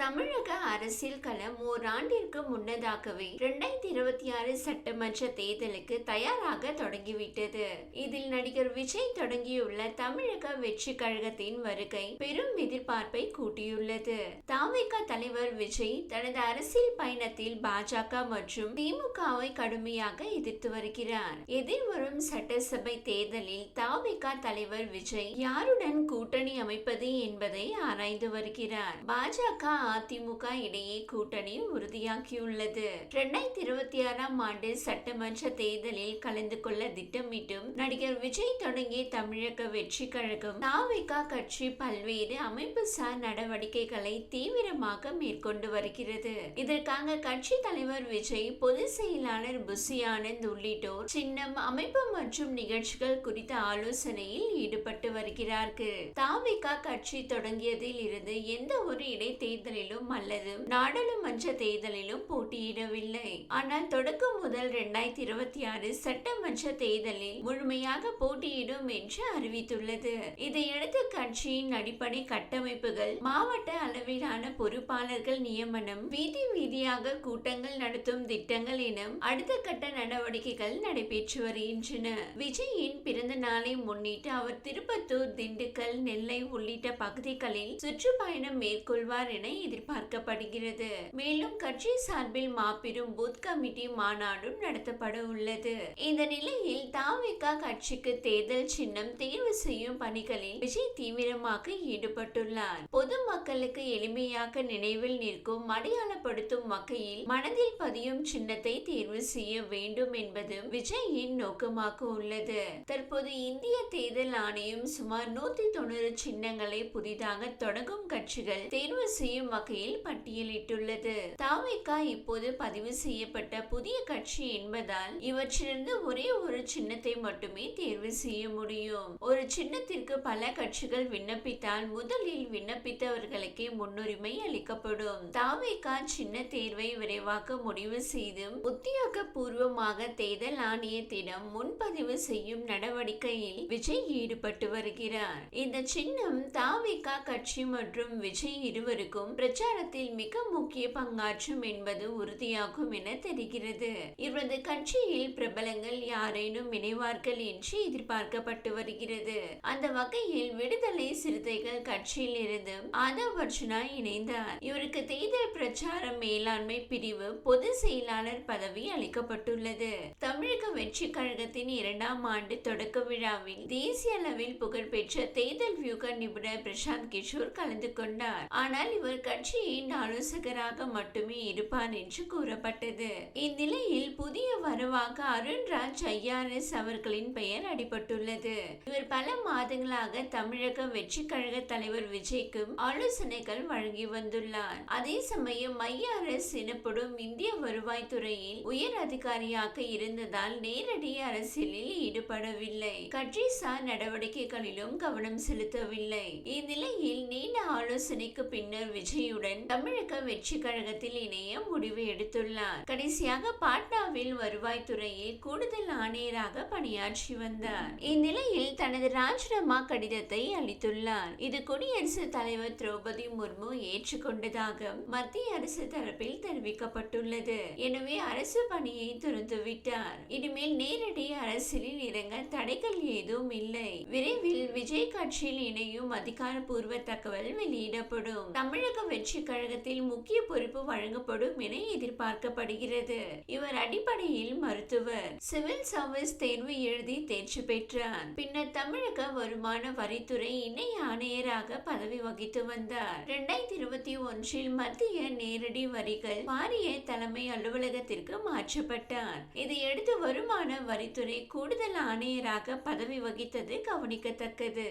தமிழக அரசியல் களம் ஓராண்டிற்கு முன்னதாகவே இரண்டாயிரத்தி இருபத்தி ஆறு சட்டமன்ற தேர்தலுக்கு தயாராக தொடங்கிவிட்டது. இதில் நடிகர் விஜய் தொடங்கியுள்ள தமிழக வெற்றி கழகத்தின் வருகை பெரும் எதிர்பார்ப்பை கூட்டியுள்ளது. தாவேக தலைவர் விஜய் தனது அரசியல் பயணத்தில் பாஜக மற்றும் திமுகவை கடுமையாக எதிர்த்து வருகிறார். எதிர்வரும் சட்டசபை தேர்தலில் தாவேக தலைவர் விஜய் யாருடன் கூட்டணி அமைப்பது என்பதை ஆராய்ந்து வருகிறார். பாஜக அதிமுக இடையே கூட்டணி உறுதியாகியுள்ளது. இரண்டாயிரத்தி இருபத்தி ஆறாம் ஆண்டு சட்டமன்ற தேர்தலில் கலந்து கொள்ள திட்டமிட்டும் நடிகர் விஜய் தொடங்கிய தமிழக வெற்றி கழகம் நாவிகா கட்சி பல்வேறு அமைப்பு சார் நடவடிக்கைகளை தீவிரமாக மேற்கொண்டு வருகிறது. இதற்காக கட்சி தலைவர் விஜய் பொதுச் செயலாளர் புசி ஆனந்த் உள்ளிட்டோர் சின்னம் அமைப்பு மற்றும் நிகழ்ச்சிகள் குறித்த ஆலோசனையில் ஈடுபட்டு வருகிறார்கள். தாவிகா கட்சி தொடங்கியதில் இருந்து எந்த ஒரு தேர்தலிலும் அல்லது நாடாளுமன்ற தேர்தலிலும் போட்டியிடவில்லை. ஆனால் தொடக்கம் முதல் இரண்டாயிரத்தி இருபத்தி ஆறு சட்டமன்ற தேர்தலில் முழுமையாக போட்டியிடும் என்று அறிவித்துள்ளது. இதையடுத்து கட்சியின் அடிப்படை கட்டமைப்புகள் மாவட்ட அளவிலான பொறுப்பாளர்கள் நியமனம் வீதி வீதியாக கூட்டங்கள் நடத்தும் திட்டங்கள் என அடுத்த கட்ட நடவடிக்கைகள் நடைபெற்று வருகின்றன. விஜயின் பிறந்த நாளை முன்னிட்டு அவர் திருப்பத்தூர் திண்டுக்கல் நெல்லை உள்ளிட்ட பகுதிகளில் சுற்றுப்பயணம் மேற்கொள்வார் என எதிர்பார்க்கப்படுகிறது. மேலும் கட்சி சார்பில் மாபெரும் பூத் கமிட்டி மாநாடும் நடத்தப்பட உள்ளது இந்த நிலையில் தாவிகா கட்சிக்கு தேர்தல் சின்னம் தேர்வு செய்யும் பணிகளில் விஜய் தீவிரமாக ஈடுபட்டுள்ளார். பொதுமக்களுக்கு எளிமையாக நினைவில் நிற்கும் அடையாளப்படுத்தும் வகையில் மனதில் பதியும் சின்னத்தை தேர்வு செய்ய வேண்டும் என்பது விஜயின் நோக்கமாக உள்ளது. தற்போது இந்திய தேர்தல் ஆணையம் சுமார் நூத்தி தொண்ணூறு சின்னங்களை புதிதாக தொடங்கும் கட்சிகள் தேர்வு செய்யும் வகையில் பட்டியலிட்டுள்ளது. தாவிகா இப்போது பதிவு செய்யப்பட்ட புதிய கட்சி என்பதால் இவற்றிலிருந்து ஒரே ஒரு சின்னத்தை மட்டுமே தேர்வு செய்ய முடியும். ஒரு சின்னத்திற்கு பல கட்சிகள் விண்ணப்பித்தால் முதலில் விண்ணப்பித்தவர்களுக்கே முன்னுரிமை அளிக்கப்படும். தாவிகா சின்ன தேர்வை விரைவாக முடிவு செய்தும் உத்தியோகபூர்வமாக தேர்தல் ஆணையத்திடம் முன்பதிவு செய்யும் நடவடிக்கையில் விஜய் ஈடுபட்டு வருகிறார். இந்த சின்னம் தாவிகா கட்சி மற்றும் விஜய் இருவருக்கும் பிரச்சாரத்தில் மிக முக்கிய பங்காற்றும் என்பது உறுதியாகும் என தெரிகிறது. இவரது கட்சியில் பிரபலங்கள் யாரேனும் இணைவார்கள் என்று எதிர்பார்க்கப்பட்டு வருகிறது. அந்த வகையில் விடுதலை சிறுத்தைகள் கட்சியில் இருந்து ஆதவ் அர்ஜுனா இணைந்தார். இவருக்கு தேர்தல் பிரச்சார மேலாண்மை பிரிவு பொது செயலாளர் பதவி அளிக்கப்பட்டுள்ளது. தமிழக வெற்றி கழகத்தின் இரண்டாம் ஆண்டு தொடக்க விழாவில் தேசிய அளவில் புகழ்பெற்ற தேர்தல் வியூக நிபுணர் பிரசாந்த் கிஷோர் கலந்து கொண்டார். ஆனால் இவர் கட்சியின் ஆலோசகராக மட்டுமே இருப்பார் என்று கூறப்பட்டது. இந்நிலையில் புதிய வரவாக அருண்ராஜ் ஐஆர்எஸ் அவர்களின் பெயர் அடிபட்டுள்ளது. இவர் பல மாதங்களாக தமிழக வெற்றி கழக தலைவர் விஜய்க்கும் ஆலோசனைகள் வழங்கி வந்துள்ளார். அதே சமயம் ஐஆர்எஸ் எனப்படும் இந்திய வருவாய்த்துறையில் உயர் அதிகாரியாக இருந்ததால் நேரடி அரசியலில் ஈடுபடவில்லை. கட்சி சார் நடவடிக்கைகளிலும் கவனம் செலுத்தவில்லை. இந்நிலையில் நீண்ட ஆலோசனைக்கு பின்னர் விஜய் வெற்றியுடன் தமிழக வெற்றி கழகத்தில் இணைய முடிவு எடுத்துள்ளார். கடைசியாக பாட்னாவில் வருவாய்த்துறையில் கூடுதல் ஆணையராக பணியாற்றி வந்தார். இந்நிலையில் தனது ராஜினாமா கடிதத்தை அளித்துள்ளார். இது குடியரசுத் தலைவர் திரௌபதி முர்மு ஏற்றுக்கொண்டதாக மத்திய அரசு தரப்பில் தெரிவிக்கப்பட்டுள்ளது. எனவே அரசு பணியை துறந்துவிட்டார். இனிமேல் நேரடி அரசியலில் இறங்க தடைகள் ஏதும் இல்லை. விரைவில் விஜய் கட்சியில் இணையும் அதிகாரப்பூர்வ தகவல் வெளியிடப்படும். தமிழக வெற்றி கழகத்தில் முக்கிய பொறுப்பு வழங்கப்படும் என எதிர்பார்க்கப்படுகிறது. இவர் அடிப்படையில் மருத்துவர். சிவில் சர்வீஸ் தேர்வு எழுதி தேர்ச்சி பெற்றார். பின்னர் தமிழக வருமான வரித்துறை இணை ஆணையராக பதவி வகித்து வந்தார். இரண்டாயிரத்தி இருபத்தி ஒன்றில் மத்திய நேரடி வரிகள் வாரிய தலைமை அலுவலகத்திற்கு மாற்றப்பட்டார். இதையடுத்து வருமான வரித்துறை கூடுதல் ஆணையராக பதவி வகித்தது கவனிக்கத்தக்கது.